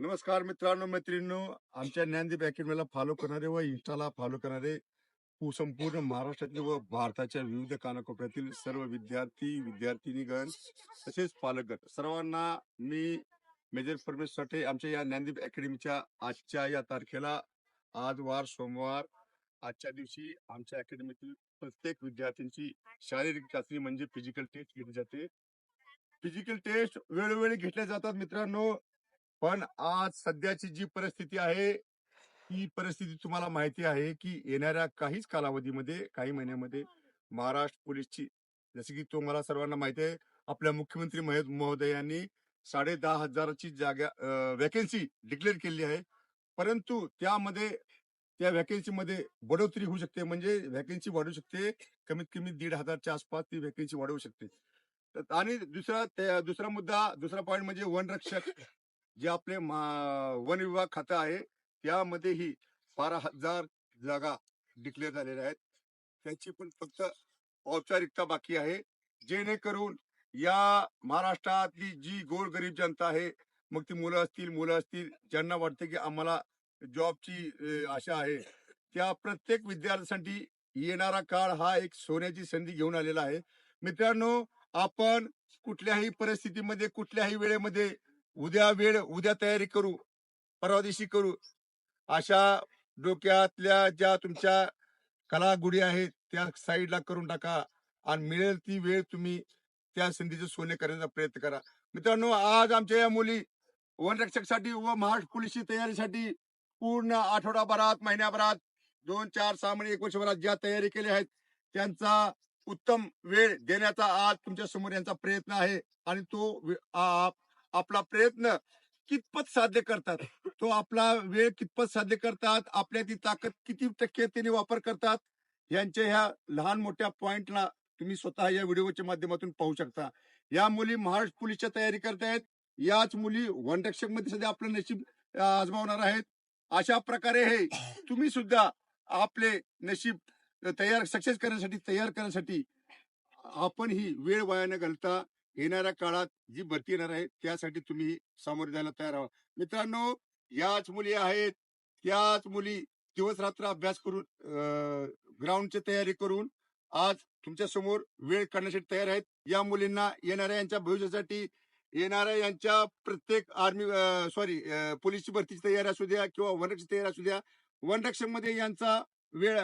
नमस्कार मित्रांनो मैत्रिणींनो. आमच्या ज्ञानदीप अकॅडमीला फॉलो करणारे व इन्स्टाला फॉलो करणारे संपूर्ण महाराष्ट्रातील व भारताच्या विविध कानाकोपऱ्यातील सर्व विद्यार्थी विद्यार्थिनीगण तसेच पालकगण. सर्वांना मी मेजर परमेश साठे आमच्या या ज्ञानदीप अकॅडमीच्या आजच्या या तारखेला आज वार सोमवार आजच्या दिवशी आमच्या अकॅडमीतील प्रत्येक विद्यार्थ्यांची शारीरिक चाचणी म्हणजे फिजिकल टेस्ट घेतली जाते. फिजिकल टेस्ट वेळोवेळी घेतल्या जातात मित्रांनो. पण आज सध्याची जी परिस्थिती आहे ती परिस्थिती तुम्हाला माहिती आहे की येणाऱ्या काहीच कालावधीमध्ये काही महिन्यामध्ये महाराष्ट्र पोलीसची जसे की तुम्हाला सर्वांना माहिती आहे आपल्या मुख्यमंत्री महे- महोदयांनी साडे दहा हजाराची जागा व्हॅकन्सी डिक्लेअर केली आहे. परंतु त्यामध्ये त्या व्हॅकन्सीमध्ये बढोतरी होऊ शकते म्हणजे व्हॅकन्सी वाढू शकते कमीत कमी दीड हजारच्या आसपास ती वॅकन्सी वाढवू शकते. तर- आणि दुसरा त्या- दुसरा मुद्दा दुसरा पॉईंट म्हणजे वनरक्षक. जे आपले मा- वन विभाग खातं आहे त्यामध्येही बारा हजार जागा डिक्लेअर झालेल्या आहेत. त्याची पण फक्त औपचारिकता बाकी आहे. जेणेकरून या महाराष्ट्रातली जी गोरगरीब जनता आहे मग ती मुलं असतील मुलं असतील ज्यांना वाटते की आम्हाला जॉबची आशा आहे त्या प्रत्येक विद्यार्थ्यांसाठी येणारा काळ हा एक सोन्याची संधी घेऊन आलेला आहे. मित्रांनो आपण कुठल्याही परिस्थितीमध्ये कुठल्याही वेळेमध्ये उद्या वेळ उद्या तयारी करू परवा दिवशी करू. अशा डोक्यातल्या ज्या तुमच्या कलागुडी आहेत त्या साईडला करून टाका आणि मिळेल ती वेळ तुम्ही त्या संधीचे सोने करण्याचा प्रयत्न करा. मित्रांनो आज आमच्या या मुली वनरक्षकसाठी व महाराष्ट्र पोलीसची तयारीसाठी पूर्ण आठवडाभरात महिन्याभरात दोन चार सहा महिने एक वर्षभरात ज्या तयारी केल्या आहेत त्यांचा उत्तम वेळ देण्याचा आज तुमच्यासमोर यांचा प्रयत्न आहे आणि तो वे- आ- आपला प्रयत्न कितपत साध्य करतात? तो आपला वेळ कितपत साध्य करतात? आपल्या ती ताकद किती टक्के त्यांनी वापर करतात? यांच्या ह्या लहान मोठ्या पॉइंटला तुम्ही स्वतः या व्हिडिओच्या माध्यमातून पाहू शकता. या मुली महाराष्ट्र पोलीसच्या तयारी करतायत याच मुली वनरक्षकमध्ये सध्या आपलं नशीब आजमावणार आहेत. अशा प्रकारे हे तुम्ही सुद्धा आपले नशीब तयार सक्सेस करण्यासाठी तयार करण्यासाठी आपण ही वेळ वाया न घालता येणाऱ्या काळात जी भरती येणार आहे त्यासाठी तुम्ही सामोरे जायला तयार आहात. मित्रांनो याच मुली आहेत. त्याच मुली दिवस रात्र अभ्यास करून ग्राउंडची तयारी करून आज तुमच्यासमोर वेळ काढण्यासाठी तयार आहेत. या मुलींना येणाऱ्या यांच्या भविष्यासाठी येणाऱ्या यांच्या प्रत्येक आर्मी सॉरी पोलीसची भरतीची तयारी असू द्या किंवा वनरक्षक तयारी असू द्या. वनरक्षकमध्ये यांचा वेळ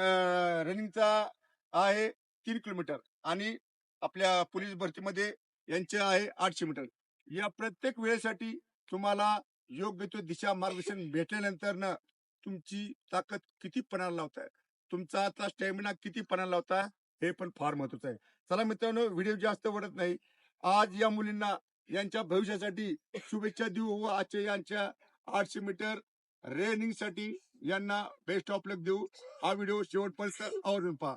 रनिंगचा आहे तीन किलोमीटर आणि आपल्या पोलीस भरतीमध्ये यांचे आहे आठशे मीटर. या प्रत्येक वेळेसाठी तुम्हाला योग्य तो दिशा मार्गदर्शन भेटल्यानंतर ना तुमची ताकद किती पणाला लावताय? तुमचा आता स्टॅमिना किती पणाला लावताय? हे पण फार महत्वाचं आहे. चला मित्रांनो व्हिडिओ जास्त वाढत नाही. आज या मुलींना यांच्या भविष्यासाठी शुभेच्छा देऊ व आजच्या यांच्या आठशे मीटर रेनिंगसाठी यांना बेस्ट ऑफ लक देऊ. हा व्हिडिओ शेवटपर्यंत आवर्जून पहा.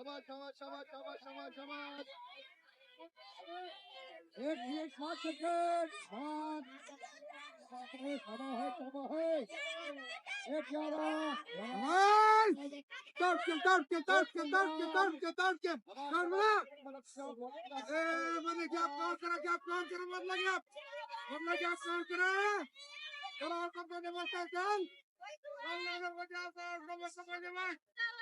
Çabuk çabuk çabuk çabuk çabuk çabuk. एक एक मार चक्कर मार सबों खड़ा है सबों है एक यारा मार तोड़ के तोड़ के तोड़ के तोड़ के तोड़ के तोड़ के तोड़ बना ए मैंने क्या काम करा क्या काम करा मतलब क्या हमने क्या काम करा करा और कब ने मस्त चल हमने क्या काम करा कब ने मस्त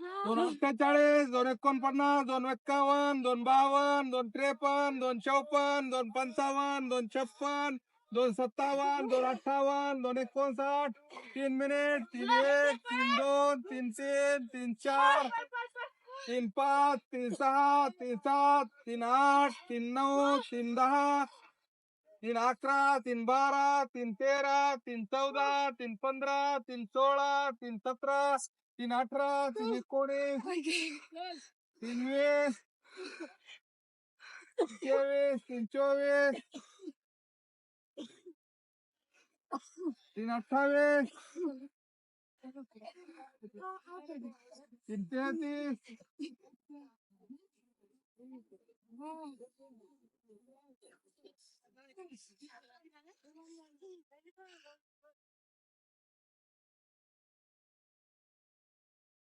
दोन अठ्ठेचाळीस दोन एकोणपन्नास दोन एक्कावन्न दोन बावन्न दोन त्रेपन्न दोन चौपन्न दोन पंचावन्न दोन छप्पन दोन सत्तावन्न दोन अठ्ठावन्न दोन एकोणसाठ. तीन मिनिट तीन एक तीन दोन तीन तीन तीन चार तीन पाच तीन सहा तीन सात तीन आठ तीन नऊ. तीन दहा तीन अकरा तीन बारा तीन तेरा तीन चौदा तीन पंधरा तीन सोळा तीन सतरा तीन अठरा तीन एकोणीस तीन वीस तेवीस तीन चोवीस तीन अठ्ठावीस तीन तेहतीस 何?